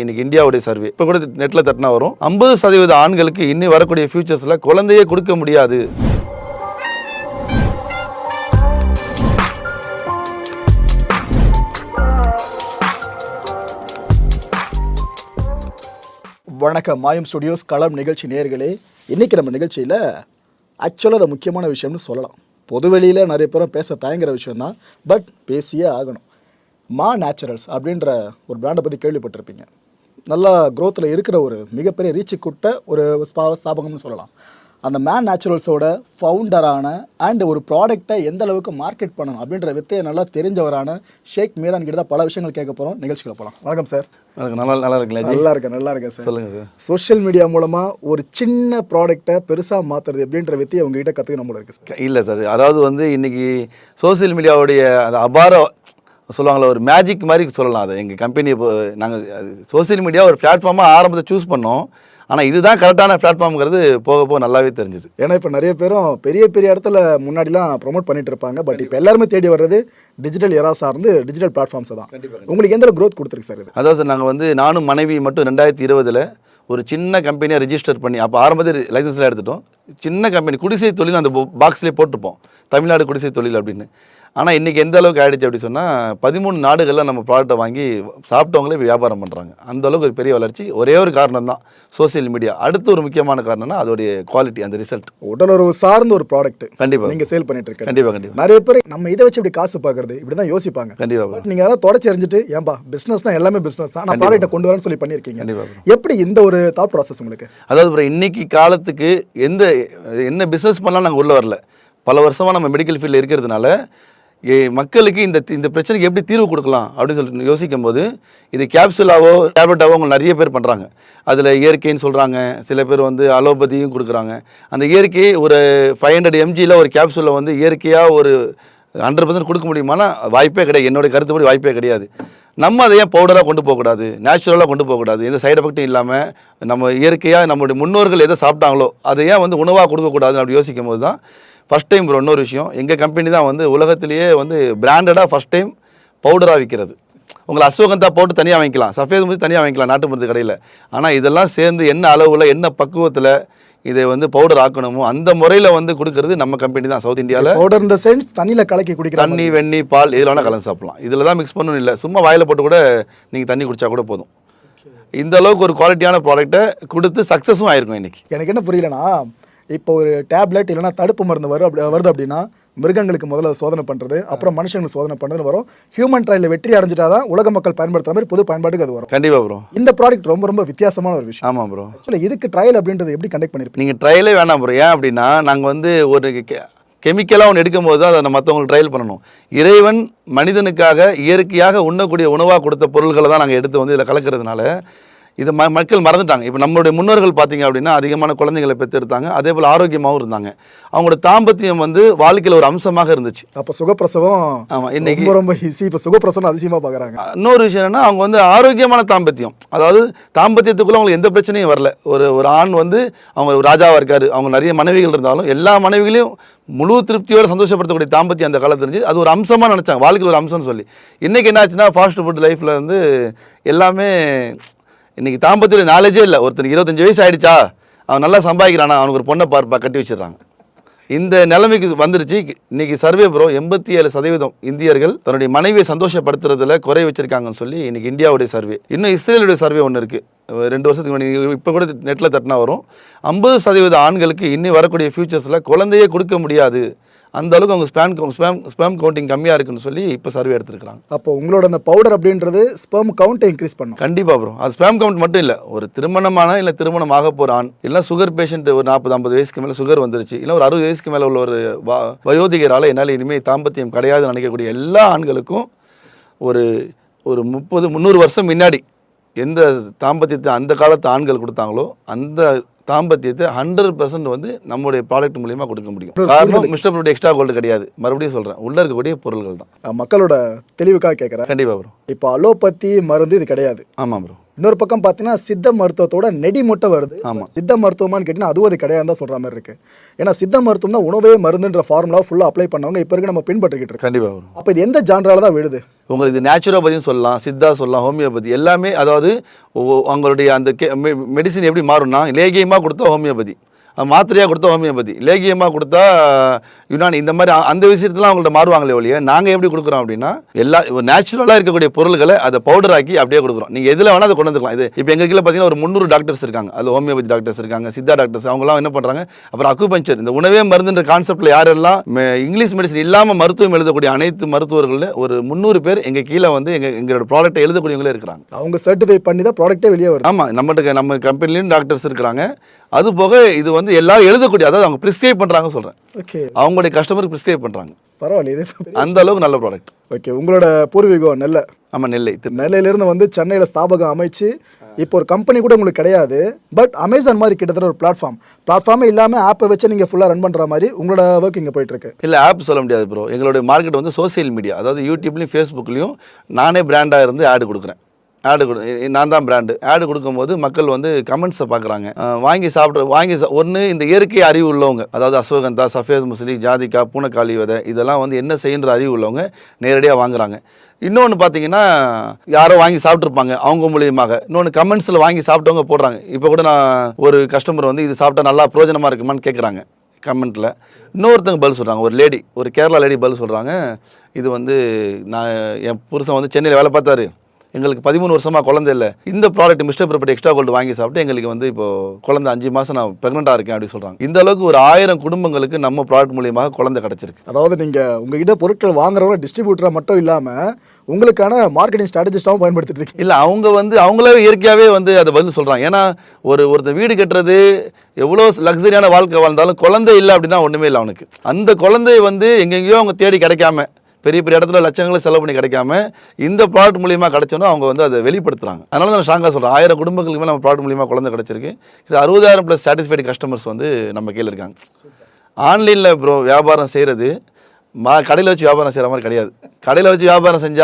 இன்னைக்கு இந்தியாவுடைய சர்வே இப்போ கூட நெட்டில் தட்டினா வரும். ஐம்பது சதவீத ஆண்களுக்கு இன்னி வரக்கூடிய ஃபியூச்சர்ஸில் குழந்தையே கொடுக்க முடியாது. வணக்கம். மாயம் ஸ்டுடியோஸ் களம் நிகழ்ச்சி நேர்களே இன்னைக்கு நம்ம நிகழ்ச்சியில் ஆக்சுவலாக அது முக்கியமான விஷயம்னு சொல்லலாம். பொதுவெளியில் நிறைய பேரும் பேச தயங்குற விஷயம்தான் பட் பேசியே ஆகணும். மா நேச்சுரல்ஸ் அப்படின்ற ஒரு பிராண்டை பற்றி கேள்விப்பட்டிருப்பீங்க. நல்லா க்ரோத்தில் இருக்கிற ஒரு மிகப்பெரிய ரீச்சு கூட்ட ஒரு ஸ்பா ஸ்தாபகம்னு சொல்லலாம். அந்த மேன் நேச்சுரல்ஸோட ஃபவுண்டரான அண்ட் ஒரு ப்ராடக்ட்டை எந்த அளவுக்கு மார்க்கெட் பண்ணணும் அப்படின்ற வித்தையை நல்லா தெரிஞ்சவரான ஷேக் மீரான் கிட்ட தான் பல விஷயங்கள் கேட்க போகிறோம் நிகழ்ச்சிகளை போகலாம் வணக்கம் சார் நல்லா நல்லா இருக்குல்ல நல்லா இருக்கேன் நல்லா இருக்கேன் சார் சொல்லுங்க சார் சோஷியல் மீடியா மூலமா ஒரு சின்ன ப்ராடக்ட்டை பெருசா மாத்துறது எப்படின்ற வித்தியை உங்ககிட்ட கத்துக்கணும் போல இருக்கு இல்லை சார் அதாவது வந்து இன்னைக்கு சோஷியல் மீடியாவுடைய அந்த அபார சொல்லுவாங்களே ஒரு மேஜிக் மாதிரி சொல்லலாம் அதை. எங்கள் கம்பெனி இப்போ நாங்கள் சோஷியல் மீடியா ஒரு பிளாட்ஃபார்மாக ஆரம்பத்தை சூஸ் பண்ணோம். ஆனால் இதுதான் கரெக்டான பிளாட்ஃபார்ம்ங்கிறது போக போக நல்லாவே தெரிஞ்சுது. ஏன்னா இப்போ நிறைய பேரும் பெரிய பெரிய இடத்துல முன்னாடிலாம் ப்ரோமோட் பண்ணிட்டு இருப்பாங்க. பட் இப்போ எல்லாருமே தேடி வர்றது டிஜிட்டல் எரா சார்ந்து டிஜிட்டல் பிளாட்ஃபார்ம்ஸ் தான். உங்களுக்கு எந்த growth கொடுத்துருக்கு சார் இது? அதாவது நாங்கள் வந்து நானும் மனைவி மட்டும் ரெண்டாயிரத்தி இருபதில் ஒரு சின்ன கம்பெனியாக ரெஜிஸ்டர் பண்ணி அப்போ ஆரம்பத்தில் லைசன்ஸ்லாம் எடுத்துட்டோம். சின்ன கம்பெனி குடிசை தொழில் அந்த பாக்ஸ்லேயே போட்டிருப்போம். தமிழ்நாடு குடிசை தொழில் அப்படின்னு. ஆனால் இன்றைக்கி எந்த அளவுக்கு ஆயிடுச்சு அப்படி சொன்னால் பதிமூணு நாடுகளில் நம்ம ப்ராடக்ட்டை வாங்கி சாப்பிட்டவங்களே இப்ப வியாபாரம் பண்ணுறாங்க அந்த அளவுக்கு ஒரு பெரிய வளர்ச்சி. ஒரே ஒரு காரணம் தான் சோஷியல் மீடியா அடுத்து ஒரு முக்கியமான காரணம்னா அதோடைய குவாலிட்டி அந்த ரிசல்ட் உடலுறவு சார்ந்த ஒரு ப்ராடக்ட் கண்டிப்பாக நீங்க சேல் பண்ணிட்டு இருக்க கண்டிப்பாக கண்டிப்பாக நிறைய பேர் நம்ம இதை வச்சு இப்படி காசு பார்க்கறது இப்படி தான் யோசிப்பாங்க. கண்டிப்பாக பட் நீங்க அதெல்லாம் தொடச்சி எறிஞ்சிட்டு ஏன்பா பிசினஸ்னா எல்லாமே பிசினஸ் தான். நான் ப்ராடக்ட்டை கொண்டு வரேன்னு சொல்லி பண்ணியிருக்கீங்க. கண்டிப்பாக எப்படி இந்த ஒரு தாட் ப்ராசஸ் உங்களுக்கு? அதாவது அப்புறம் இன்னைக்கு காலத்துக்கு எந்த என்ன பிஸ்னஸ் பண்ணலாம் நாங்கள் உள்ளே வரல. பல வருஷமாக நம்ம மெடிக்கல் ஃபீல்டில் இருக்கிறதுனால மக்களுக்கு இந்த இந்த பிரச்சனைக்கு எப்படி தீர்வு கொடுக்கலாம் அப்படின்னு சொல்லிட்டு யோசிக்கும் போது இது கேப்சூலாவோ டேப்லெட்டாவோ அவங்க நிறைய பேர் பண்ணுறாங்க அதில் இயற்கைன்னு சொல்கிறாங்க சில பேர் வந்து அலோபதியும் கொடுக்குறாங்க. அந்த இயற்கை ஒரு ஃபைவ் ஹண்ட்ரட் எம்ஜியில் ஒரு கேப்சூலில் வந்து இயற்கையாக ஒரு ஹண்ட்ரட் பர்சன்ட் கொடுக்க முடியுமானா வாய்ப்பே கிடையாது. என்னுடைய கருத்துப்படி வாய்ப்பே கிடையாது. நம்ம அதை ஏன் பவுடராக கொண்டு போகக்கூடாது? நேச்சுரலாக கொண்டு போகக்கூடாது? எந்த சைடு எஃபெக்ட்டும் இல்லாமல் நம்ம இயற்கையாக நம்மளுடைய முன்னோர்கள் எதை சாப்பிட்டாங்களோ அதை ஏன் வந்து உணவாக கொடுக்கக்கூடாதுன்னு அப்படி யோசிக்கும் போது தான் ஃபஸ்ட் டைம் ப்ரோ இன்னொரு விஷயம். எங்கள் கம்பெனி தான் வந்து உலகத்திலேயே வந்து பிராண்டடாக ஃபஸ்ட் டைம் பவுடராக விற்கிறது உங்களை அஸ்வகந்தா போட்டு தனியாக வாங்கிக்கலாம். சஃபேது முடிச்சு தனியாக வாங்கிக்கலாம் நாட்டு மருந்து கடையில். ஆனால் இதெல்லாம் சேர்ந்து என்ன அளவில் என்ன பக்குவத்தில் இதை வந்து பவுடர் ஆக்கணுமோ அந்த முறையில் வந்து கொடுக்கறது நம்ம கம்பெனி தான். சவுத் இந்தியாவில் பவுடர் இந்த சென்ஸ் தண்ணியில கலக்கி குடிக்கிற தண்ணி வெண்ணி பால் இதில் வேணால் கலந்து சாப்பிடலாம். இதில் தான் மிக்ஸ் பண்ணணும் இல்லை. சும்மா வாயில் போட்டு கூட நீங்கள் தண்ணி குடிச்சா கூட போதும். இந்த அளவுக்கு ஒரு குவாலிட்டியான ப்ராடக்ட்டை கொடுத்து சக்ஸஸும் ஆயிருக்கும் இன்னைக்கு. எனக்கு என்ன புரியலனா இப்போ ஒரு டேப்லெட் இல்லைன்னா தடுப்பு மருந்து வரும் அப்படி வருது அப்படின்னா மிருகங்களுக்கு முதல்ல சோதனை பண்ணுறது அப்புறம் மனுஷங்களுக்கு சோதனை பண்ணுறது வரும். ஹியூமன் ட்ரையலில் வெற்றி அடைஞ்சிட்டாதான் உலக மக்கள் பயன்படுத்துற மாதிரி பொது பயன்பாட்டுக்கு அது வரும். கண்டிப்பாக ப்ரோ இந்த ப்ராடக்ட் ரொம்ப ரொம்ப வித்தியாசமான ஒரு விஷயம். ஆமாம் ப்ரோ ஆக்சுவலி இதுக்கு ட்ரையல் அப்படின்றது எப்படி கண்டக்ட் பண்ணிருப்பீங்க? நீங்கள் ட்ரையலே வேணாம் ப்ரோ ஏன் அப்படின்னா நாங்கள் வந்து ஒரு கெமிக்கலாக ஒன்று எடுக்கும்போது தான் அதை மற்றவங்களுக்கு ட்ரையல் பண்ணணும். இறைவன் மனிதனுக்காக இயற்கையாக உண்ணக்கூடிய உணவாக கொடுத்த பொருள்களை தான் நாங்கள் எடுத்து வந்து இதில் கலக்கிறதுனால இது ம மக்கள் மறந்துட்டாங்க. இப்போ நம்மளுடைய முன்னோர்கள் பார்த்தீங்க அப்படின்னா அதிகமான குழந்தைகளை பெற்றெடுத்தாங்க. அதே போல் ஆரோக்கியமாகவும் இருந்தாங்க. அவங்களோட தாம்பத்தியம் வந்து வாழ்க்கையில் ஒரு அம்சமாக இருந்துச்சு. அப்போ சுகப்பிரசவம் ஆமாம் இன்னைக்கு ரொம்ப ஈஸி இப்போ சுகப்பிரசவம் அதிசயமா பார்க்குறாங்க இன்னொரு விஷயம் என்னன்னா அவங்க வந்து ஆரோக்கியமான தாம்பத்தியம். அதாவது தாம்பத்தியத்துக்குள்ள அவங்களுக்கு எந்த பிரச்சனையும் வரல. ஒரு ஒரு ஆண் வந்து அவங்க ராஜாவாக இருக்காரு. அவங்க நிறைய மனைவிகள் இருந்தாலும் எல்லா மனைவிகளையும் முழு திருப்தியோட சந்தோஷப்படுத்தக்கூடிய தாம்பத்தியம் அந்த காலத்துல இருந்துச்சு. அது ஒரு அம்சமாக நினச்சாங்க. வாழ்க்கையில் ஒரு அம்சம்னு சொல்லி. இன்னைக்கு என்ன ஆச்சுன்னா ஃபாஸ்ட் ஃபுட் லைஃப்பில் வந்து எல்லாமே இன்றைக்கி தாம்பத்தியோட நாலேஜே இல்லை. ஒருத்தனுக்கு இருபத்தஞ்சு வயசு ஆயிடுச்சா? அவன் நல்லா சம்பாதிக்கிறானா? அவனுக்கு ஒரு பொண்ணை பார்ப்பா கட்டி வச்சிடுறாங்க. இந்த நிலைமைக்கு வந்துருச்சு. இன்றைக்கி சர்வே ப்ரோ எண்பத்தி ஏழு சதவீதம் இந்தியர்கள் தன்னுடைய மனைவியை சந்தோஷப்படுத்துறதுல குறை வச்சுருக்காங்கன்னு சொல்லி இன்றைக்கி இந்தியாவுடைய சர்வே இன்னும் இஸ்ரேலுடைய சர்வே ஒன்று இருக்குது ரெண்டு வருஷத்துக்கு முன்னாடி இப்போ கூட நெட்டில் தட்டினா வரும். ஐம்பது சதவீத ஆண்களுக்கு இன்னி வரக்கூடிய ஃபியூச்சர்ஸில் குழந்தையே கொடுக்க முடியாது. அந்த அளவுக்கு அவங்க ஸ்பேம் ஸ்பேம் ஸ்பேம் கவுண்டிங் கம்மியாக இருக்குன்னு சொல்லி இப்போ சர்வே எடுத்திருக்காங்க அப்போ உங்களோட அந்த பவுடர் அப்படின்றது ஸ்பெர்ம் கவுண்ட்டை இன்க்ரீஸ் பண்ணும். கண்டிப்பாக ப்ரோ அது ஸ்பேம் கவுண்ட் மட்டும் இல்லை. ஒரு திருமணமான இல்லை திருமணம் ஆக போகிற ஆண் இல்லை சுகர் பேஷண்ட் ஒரு நாற்பது ஐம்பது வயசுக்கு மேலே சுகர் வந்துருச்சு இல்லை ஒரு அறுபது வயசுக்கு மேலே உள்ள ஒரு வயோதிகரால் என்னால் இனிமேல் தாம்பத்தியம் கிடையாதுன்னு நினைக்கக்கூடிய எல்லா ஆண்களுக்கும் ஒரு ஒரு முப்பது முந்நூறு வருஷம் முன்னாடி எந்த தாம்பத்தியத்தை அந்த காலத்து ஆண்கள் கொடுத்தாங்களோ அந்த தாம்பத்தியத்தை ஹண்ட்ரட் பர்சன்ட் வந்து நம்மளுடைய ப்ராடக்ட் மூலியமா கொடுக்க முடியும். காரணம் மிஸ்டர் ப்ரோட் எக்ஸ்ட்ரா கோல்டு கிடையாது. மறுபடியும் சொல்கிறேன் உள்ளே இருக்கக்கூடிய பொருள்கள் தான். மக்களோட தெளிவுக்காக கேட்குறேன் கண்டிப்பாக ப்ரோ இப்போ அலோபதி மருந்து இது கிடையாது. ஆமாம் ப்ரோ இன்னொரு பக்கம் பார்த்தீங்கன்னா சித்த மருத்துவத்தோட நெடி முட்டை வருது. ஆமா. சித்த மருத்துவமான்னு கேட்டிங்கன்னா அதுவும் அது கிடையாது தான் சொல்ற மாதிரி இருக்கு. ஏன்னா சித்த மருத்துவம் தான் உணவே மருந்துன்ற ஃபார்முலா ஃபுல்லாக அப்ளை பண்ணவங்க இப்போ இருக்க நம்ம பின்பற்றிக்கிட்டு இருக்கோம். கண்டிப்பாக வரும். அப்போ இது எந்த ஜான்ரால தான் விழுது? உங்களுக்கு இது நேச்சுரோபதியும் சொல்லலாம் சித்தா சொல்லலாம் ஹோமியோபதி எல்லாமே அதாவது அவங்களுடைய அந்த மெடிசின் எப்படி மாறும்னா லேகியமாக கொடுத்தா ஹோமியோபதி மாத்திரையாக கொடுத்தா ஹோமியோபதி. லேகியமாக கொடுத்தா யுனானி இந்த மாதிரி அந்த விஷயத்துலாம் அவங்கள்ட்ட மாறுவாங்களே ஒழிய நாங்கள் எப்படி கொடுக்குறோம் அப்படின்னா எல்லா நேச்சுரலாக இருக்கக்கூடிய பொருள்களை அதை பவுடர் ஆக்கி அப்படியே கொடுக்குறோம். நீங்கள் எதில் வேணால் அதை கொண்டு வந்துக்கலாம். இது இப்போ எங்கள் கீழே பார்த்தீங்கன்னா ஒரு முந்நூறு டாக்டர்ஸ் இருக்காங்க. அதில் ஹோமியோபதி டாக்டர்ஸ் இருக்காங்க சித்தா டாக்டர்ஸ் அவங்கலாம் என்ன பண்ணுறாங்க அப்புறம் அக்குபஞ்சர் இந்த உணவே மருந்துன்ற கான்செப்டில் யாரெல்லாம் இங்கிலீஷ் மெடிசன் இல்லாமல் மருத்துவம் எழுதக்கூடிய அனைத்து மருத்துவர்களில் ஒரு முந்நூறு பேர் எங்கள் கீழே வந்து எங்கள் எங்களோட ப்ராடக்ட்டை எழுதக்கூடியவங்களே இருக்கிறாங்க. அவங்க சர்டிஃபை பண்ணி தான் ப்ராடக்ட்டே வெளியே வருது. ஆமாம் நம்மகிட்ட நம்ம கம்பெனிலையும் டாக்டர்ஸ் இருக்கிறாங்க. அது போக இது வந்து எல்லாரும் எழுதக்கூடிய அதாவது அவங்க ப்ரிஸ்கிரைப் பண்ணுறாங்க சொல்கிறேன் ஓகே அவங்களுடைய கஸ்டமருக்கு ப்ரிஸ்கிரைப் பண்ணுறாங்க பரவாயில்ல இது அந்த அளவுக்கு நல்ல ப்ராடக்ட் ஓகே உங்களோட பூர்வீகம் நெல்லை. ஆமாம் நெல்லை நெல்லையிலேருந்து வந்து சென்னையில் ஸ்தாபகம் அமைச்சு இப்போ ஒரு கம்பெனி கூட உங்களுக்கு கிடையாது பட் அமேசான் மாதிரி கிட்டத்தட்ட ஒரு பிளாட்ஃபார்ம் பிளாட்ஃபார்மே இல்லாமல் ஆப்பை வச்சு நீங்கள் ஃபுல்லாக ரன் பண்ணுற மாதிரி உங்களோட ஒர்க் இங்கே போயிட்டு இருக்கு. இல்லை ஆப் சொல்ல முடியாது ப்ரோ எங்களுடைய மார்க்கெட் வந்து சோஷியல் மீடியா அதாவது யூடியூப்லையும் ஃபேஸ்புக்லையும் நானே பிராண்டாக இருந்து ஆடு கொடுக்குறேன். ஆடு கொடு நான் தான் பிராண்டு ஆடு கொடுக்கும்போது மக்கள் வந்து கமெண்ட்ஸை பார்க்குறாங்க. வாங்கி சாப்பிட்ற வாங்கி ஒன்று இந்த இயற்கை அறிவு உள்ளவங்க அதாவது அசோகந்தா சஃபேத் முஸ்லி ஜாதிகா பூனைக்காளி விதை இதெல்லாம் வந்து என்ன செய்யுன்ற அறிவு உள்ளவங்க நேரடியாக வாங்குறாங்க. இன்னொன்று பார்த்தீங்கன்னா யாரோ வாங்கி சாப்பிட்ருப்பாங்க அவங்க மூலியமாக. இன்னொன்று கமெண்ட்ஸில் வாங்கி சாப்பிட்டவங்க போடுறாங்க. இப்போ கூட நான் ஒரு கஸ்டமர் வந்து இது சாப்பிட்டா நல்லா பிரயோஜனமாக இருக்குமான்னு கேட்குறாங்க கமெண்ட்டில் இன்னொருத்தங்க பதில் சொல்கிறாங்க ஒரு லேடி ஒரு கேரளா லேடி பதில் சொல்கிறாங்க இது வந்து நான் என் புருஷன் வந்து சென்னையில் வேலை பார்த்தாரு. எங்களுக்கு பதிமூணு வருஷமாக குழந்தை இல்லை. இந்த product mister property extra gold வாங்கி சாப்பிட்டு எங்களுக்கு வந்து இப்போ குழந்தை அஞ்சு மாதம் நான் ப்ரெக்னெண்ட்டாக இருக்கேன் அப்படின்னு சொல்கிறாங்க இந்த அளவுக்கு ஒரு ஆயிரம் குடும்பங்களுக்கு நம்ம ப்ராடக்ட் மூலியமாக குழந்தை கிடச்சிருக்கு. அதாவது நீங்கள் உங்ககிட்ட பொருட்கள் வாங்குறவங்க டிஸ்ட்ரிபியூட்டராக மட்டும் இல்லாமல் உங்களுக்கான மார்க்கெட்டிங் ஸ்ட்ராட்டஜிஸ்டாகவும் பயன்படுத்திட்டு இருக்கீங்க. இல்லை அவங்க வந்து அவங்களே இயற்கையாகவே வந்து அதை பதில் சொல்கிறாங்க ஏன்னா ஒரு ஒருத்தர் வீடு கட்டுறது எவ்வளோ லக்ஸரியான வாழ்க்கை வாழ்ந்தாலும் குழந்தை இல்லை அப்படின்னா ஒன்றுமே இல்லை அவனுக்கு. அந்த குழந்தை வந்து எங்கெங்கேயோ அவங்க தேடி கிடைக்காம பெரிய பெரிய இடத்துல லட்சங்களை செலவு பண்ணி கிடைக்காம இந்த ப்ராடக்ட் மூலியமாக கிடைச்சோன்னா அவங்க வந்து அதை வெளிப்படுத்துகிறாங்க அதனால நான் ஸ்ட்ராங்காக சொல்கிறேன் ஆயிரம் குடும்பங்களுக்கு மேலே நம்ம ப்ராடக்ட் மூலியமாக குழந்தை கிடச்சிருக்கு. இது அறுபதாயிரம் ப்ளஸ் சாட்டிஸ்ஃபைடு கஸ்டமர்ஸ் வந்து நம்ம கீழே இருக்காங்க. ஆன்லைனில் ப்ரோ வியாபாரம் செய்கிறது மா கடையில் வச்சு வியாபாரம் செய்கிற மாதிரி கிடையாது. கடையில் வச்சு வியாபாரம் செஞ்சால்